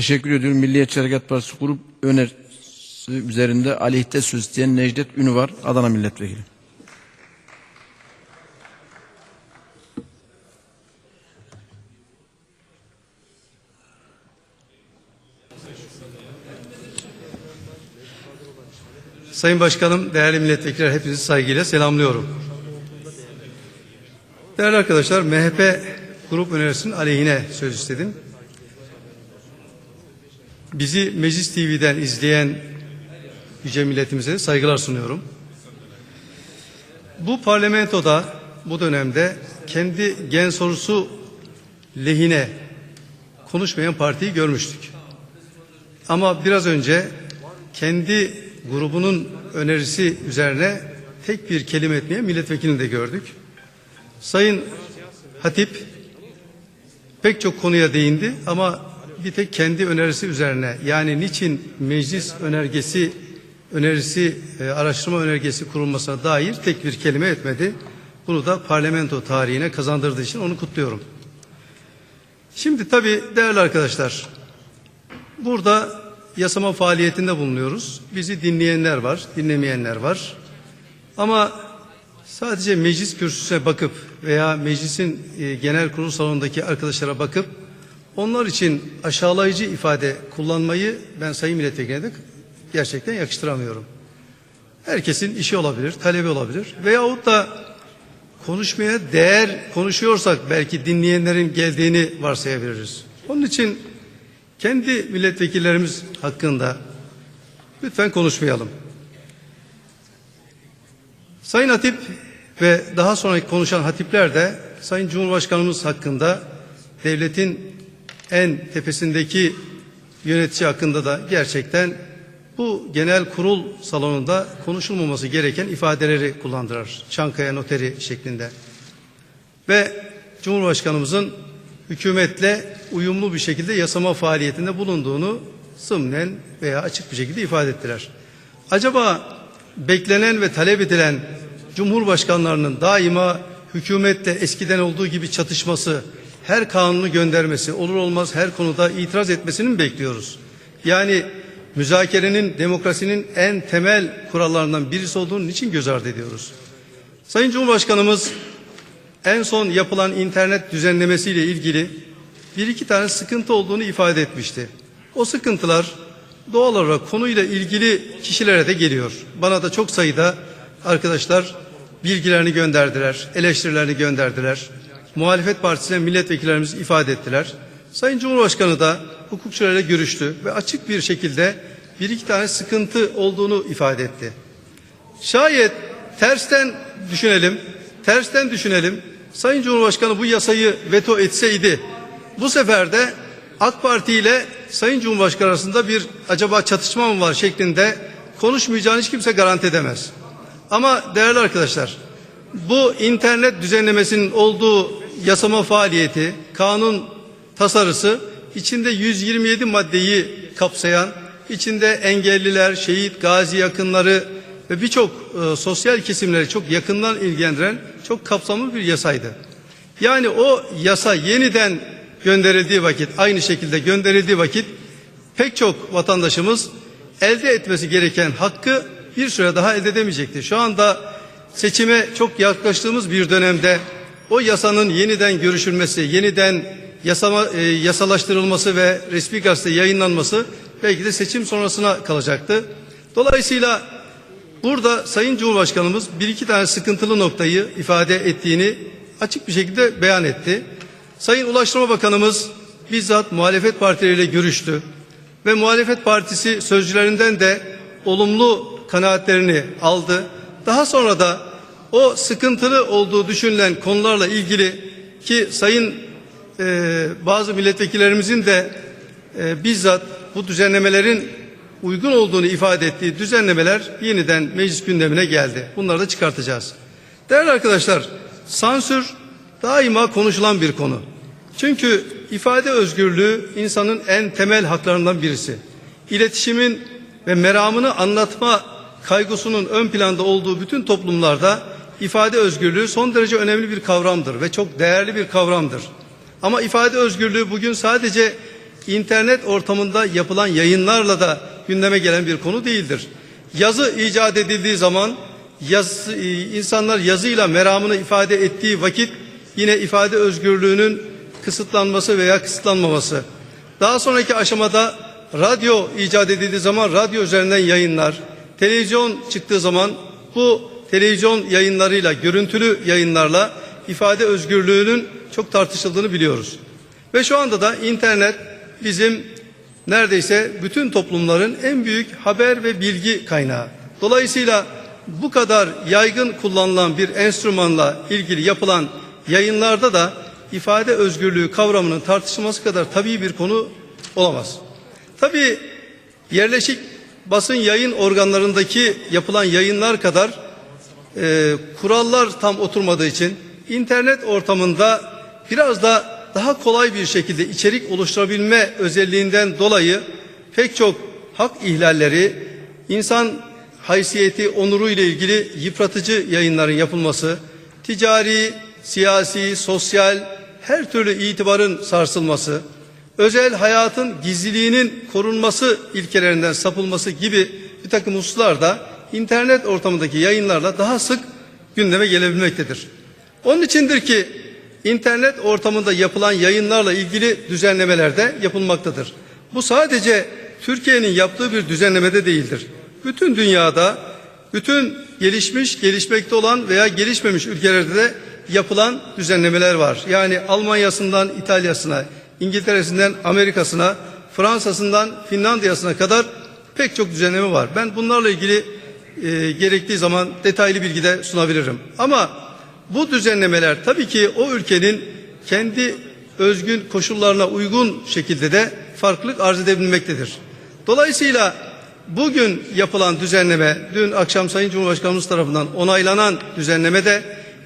Teşekkür ediyorum. Milliyetçi Hareket Partisi grup önerisi üzerinde aleyhte söz isteyen Necdet Ünü var. Adana Milletvekili. Sayın Başkanım, değerli milletvekiller hepinizi saygıyla selamlıyorum. Değerli arkadaşlar, MHP grup önerisinin aleyhine söz istedim. Bizi Meclis TV'den izleyen yüce milletimize saygılar sunuyorum. Bu parlamentoda bu dönemde kendi gen sorusu lehine konuşmayan partiyi görmüştük. Ama biraz önce kendi grubunun önerisi üzerine tek bir kelime etmeye milletvekilini de gördük. Sayın Hatip pek çok konuya değindi ama bir tek kendi önerisi üzerine yani niçin meclis önergesi önerisi e, araştırma önergesi kurulmasına dair tek bir kelime etmedi. Bunu da parlamento tarihine kazandırdığı için onu kutluyorum. Şimdi tabii değerli arkadaşlar burada yasama faaliyetinde bulunuyoruz. Bizi dinleyenler var, dinlemeyenler var. Ama sadece meclis kürsüsüne bakıp veya meclisin e, genel kurul salonundaki arkadaşlara bakıp onlar için aşağılayıcı ifade kullanmayı ben sayın milletvekiline de gerçekten yakıştıramıyorum. Herkesin işi olabilir, talebi olabilir veyahut da konuşmaya değer konuşuyorsak belki dinleyenlerin geldiğini varsayabiliriz. Onun için kendi milletvekillerimiz hakkında lütfen konuşmayalım. Sayın Hatip ve daha sonraki konuşan hatipler de Sayın Cumhurbaşkanımız hakkında devletin en tepesindeki yönetici hakkında da gerçekten bu genel kurul salonunda konuşulmaması gereken ifadeleri kullandılar. Çankaya noteri şeklinde. Ve Cumhurbaşkanımızın hükümetle uyumlu bir şekilde yasama faaliyetinde bulunduğunu sımnen veya açık bir şekilde ifade ettiler. Acaba beklenen ve talep edilen Cumhurbaşkanlarının daima hükümetle eskiden olduğu gibi çatışması, her kanunu göndermesi, olur olmaz her konuda itiraz etmesini mi bekliyoruz? Yani müzakerenin demokrasinin en temel kurallarından birisi olduğunu için göz ardı ediyoruz. Sayın Cumhurbaşkanımız en son yapılan internet düzenlemesiyle ilgili bir iki tane sıkıntı olduğunu ifade etmişti. O sıkıntılar doğal olarak konuyla ilgili kişilere de geliyor. Bana da çok sayıda arkadaşlar bilgilerini gönderdiler, eleştirilerini gönderdiler. Muhalefet partisine milletvekillerimiz ifade ettiler. Sayın Cumhurbaşkanı da hukukçularla görüştü ve açık bir şekilde bir iki tane sıkıntı olduğunu ifade etti. Şayet tersten düşünelim, tersten düşünelim. Sayın Cumhurbaşkanı bu yasayı veto etseydi bu sefer de AK Parti ile Sayın Cumhurbaşkanı arasında bir acaba çatışma mı var şeklinde konuşmayacağını hiç kimse garanti edemez. Ama değerli arkadaşlar bu internet düzenlemesinin olduğu yasama faaliyeti, kanun tasarısı içinde 127 maddeyi kapsayan, içinde engelliler, şehit, gazi yakınları ve birçok e, sosyal kesimleri çok yakından ilgilendiren çok kapsamlı bir yasaydı. Yani o yasa yeniden gönderildiği vakit, aynı şekilde gönderildiği vakit pek çok vatandaşımız elde etmesi gereken hakkı bir süre daha elde edemeyecekti. Şu anda seçime çok yaklaştığımız bir dönemde o yasanın yeniden görüşülmesi, yeniden yasama, e, yasalaştırılması ve resmi gazete yayınlanması belki de seçim sonrasına kalacaktı. Dolayısıyla burada Sayın Cumhurbaşkanımız bir iki tane sıkıntılı noktayı ifade ettiğini açık bir şekilde beyan etti. Sayın Ulaştırma Bakanımız bizzat muhalefet partileriyle görüştü ve muhalefet partisi sözcülerinden de olumlu kanaatlerini aldı. Daha sonra da o sıkıntılı olduğu düşünülen konularla ilgili ki sayın e, bazı milletvekillerimizin de e, bizzat bu düzenlemelerin uygun olduğunu ifade ettiği düzenlemeler yeniden meclis gündemine geldi. Bunları da çıkartacağız. Değerli arkadaşlar, sansür daima konuşulan bir konu. Çünkü ifade özgürlüğü insanın en temel haklarından birisi. İletişimin ve meramını anlatma kaygısunun ön planda olduğu bütün toplumlarda ifade özgürlüğü son derece önemli bir kavramdır ve çok değerli bir kavramdır. Ama ifade özgürlüğü bugün sadece internet ortamında yapılan yayınlarla da gündeme gelen bir konu değildir. Yazı icat edildiği zaman yazı, e, insanlar yazıyla meramını ifade ettiği vakit yine ifade özgürlüğünün kısıtlanması veya kısıtlanmaması. Daha sonraki aşamada radyo icat edildiği zaman radyo üzerinden yayınlar, televizyon çıktığı zaman bu televizyon yayınlarıyla, görüntülü yayınlarla ifade özgürlüğünün çok tartışıldığını biliyoruz. Ve şu anda da internet bizim neredeyse bütün toplumların en büyük haber ve bilgi kaynağı. Dolayısıyla bu kadar yaygın kullanılan bir enstrümanla ilgili yapılan yayınlarda da ifade özgürlüğü kavramının tartışılması kadar tabii bir konu olamaz. Tabii yerleşik basın yayın organlarındaki yapılan yayınlar kadar e, kurallar tam oturmadığı için internet ortamında biraz da daha kolay bir şekilde içerik oluşturabilme özelliğinden dolayı pek çok hak ihlalleri, insan haysiyeti, onuru ile ilgili yıpratıcı yayınların yapılması, ticari, siyasi, sosyal her türlü itibarın sarsılması, özel hayatın gizliliğinin korunması ilkelerinden sapılması gibi bir takım hususlar da internet ortamındaki yayınlarla daha sık gündeme gelebilmektedir. Onun içindir ki internet ortamında yapılan yayınlarla ilgili düzenlemeler de yapılmaktadır. Bu sadece Türkiye'nin yaptığı bir düzenlemede değildir. Bütün dünyada, bütün gelişmiş, gelişmekte olan veya gelişmemiş ülkelerde de yapılan düzenlemeler var. Yani Almanya'sından İtalya'sına, İngiltere'sinden Amerika'sına, Fransa'sından Finlandiya'sına kadar pek çok düzenleme var. Ben bunlarla ilgili e, gerektiği zaman detaylı bilgi de sunabilirim. Ama bu düzenlemeler tabii ki o ülkenin kendi özgün koşullarına uygun şekilde de farklılık arz edebilmektedir. Dolayısıyla bugün yapılan düzenleme, dün akşam Sayın Cumhurbaşkanımız tarafından onaylanan düzenleme de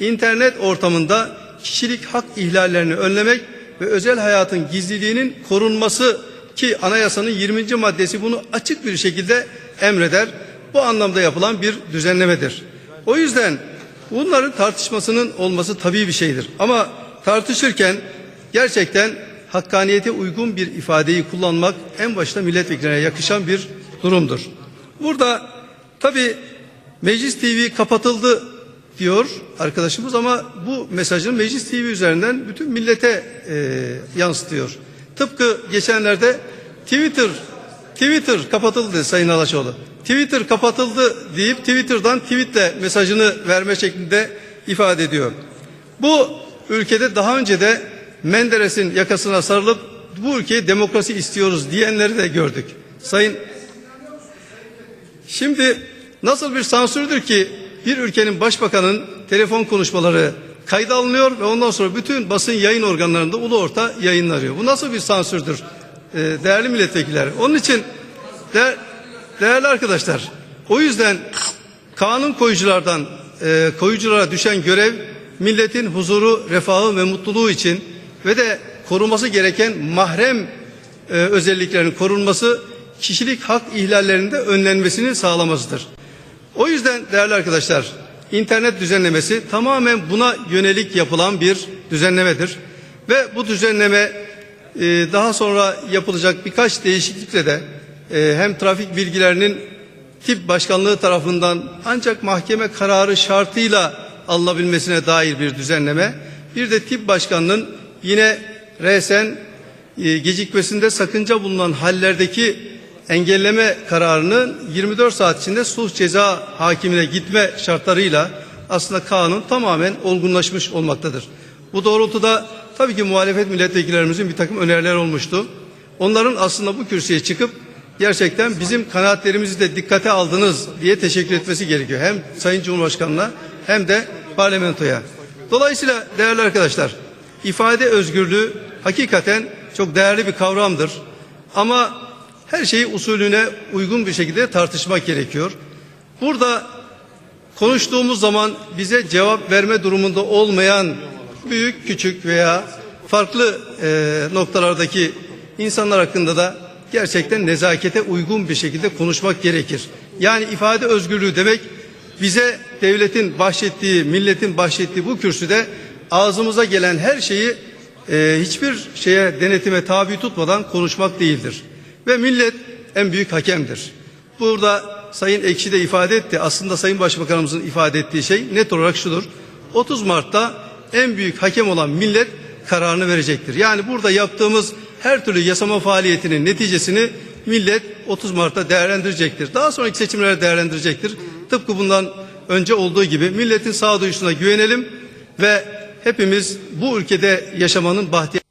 internet ortamında kişilik hak ihlallerini önlemek ve özel hayatın gizliliğinin korunması ki anayasanın 20. maddesi bunu açık bir şekilde emreder. Bu anlamda yapılan bir düzenlemedir. O yüzden bunların tartışmasının olması tabii bir şeydir. Ama tartışırken gerçekten hakkaniyete uygun bir ifadeyi kullanmak en başta milletvekiline yakışan bir durumdur. Burada tabii Meclis TV kapatıldı diyor arkadaşımız ama bu mesajın Meclis TV üzerinden bütün millete e, yansıtıyor. Tıpkı geçenlerde Twitter Twitter kapatıldı Sayın Alaçoğlu. Twitter kapatıldı deyip Twitter'dan tweetle mesajını verme şeklinde ifade ediyor. Bu ülkede daha önce de Menderes'in yakasına sarılıp bu ülkeye demokrasi istiyoruz diyenleri de gördük. Sayın Şimdi nasıl bir sansürdür ki bir ülkenin başbakanın telefon konuşmaları kayda alınıyor ve ondan sonra bütün basın yayın organlarında ulu orta yayınlanıyor. Bu nasıl bir sansürdür ee, değerli milletvekilleri? Onun için de, değerli arkadaşlar o yüzden kanun koyuculardan e, koyuculara düşen görev milletin huzuru, refahı ve mutluluğu için ve de koruması gereken mahrem e, özelliklerinin korunması kişilik hak ihlallerinde önlenmesini sağlamasıdır. O yüzden değerli arkadaşlar internet düzenlemesi tamamen buna yönelik yapılan bir düzenlemedir. Ve bu düzenleme e, daha sonra yapılacak birkaç değişiklikle de e, hem trafik bilgilerinin tip başkanlığı tarafından ancak mahkeme kararı şartıyla alınabilmesine dair bir düzenleme. Bir de tip başkanının yine resen e, gecikmesinde sakınca bulunan hallerdeki engelleme kararının 24 saat içinde sulh ceza hakimine gitme şartlarıyla aslında kanun tamamen olgunlaşmış olmaktadır. Bu doğrultuda tabii ki muhalefet milletvekillerimizin bir takım öneriler olmuştu. Onların aslında bu kürsüye çıkıp gerçekten bizim kanaatlerimizi de dikkate aldınız diye teşekkür etmesi gerekiyor. Hem Sayın Cumhurbaşkanı'na hem de parlamentoya. Dolayısıyla değerli arkadaşlar ifade özgürlüğü hakikaten çok değerli bir kavramdır. Ama her şeyi usulüne uygun bir şekilde tartışmak gerekiyor. Burada konuştuğumuz zaman bize cevap verme durumunda olmayan büyük, küçük veya farklı e, noktalardaki insanlar hakkında da gerçekten nezakete uygun bir şekilde konuşmak gerekir. Yani ifade özgürlüğü demek bize devletin bahşettiği, milletin bahşettiği bu kürsüde ağzımıza gelen her şeyi e, hiçbir şeye denetime tabi tutmadan konuşmak değildir. Ve millet en büyük hakemdir. Burada Sayın Ekşi de ifade etti. Aslında Sayın Başbakanımızın ifade ettiği şey net olarak şudur. 30 Mart'ta en büyük hakem olan millet kararını verecektir. Yani burada yaptığımız her türlü yasama faaliyetinin neticesini millet 30 Mart'ta değerlendirecektir. Daha sonraki seçimlerde değerlendirecektir. Tıpkı bundan önce olduğu gibi milletin sağduyusuna güvenelim ve hepimiz bu ülkede yaşamanın bahtiyar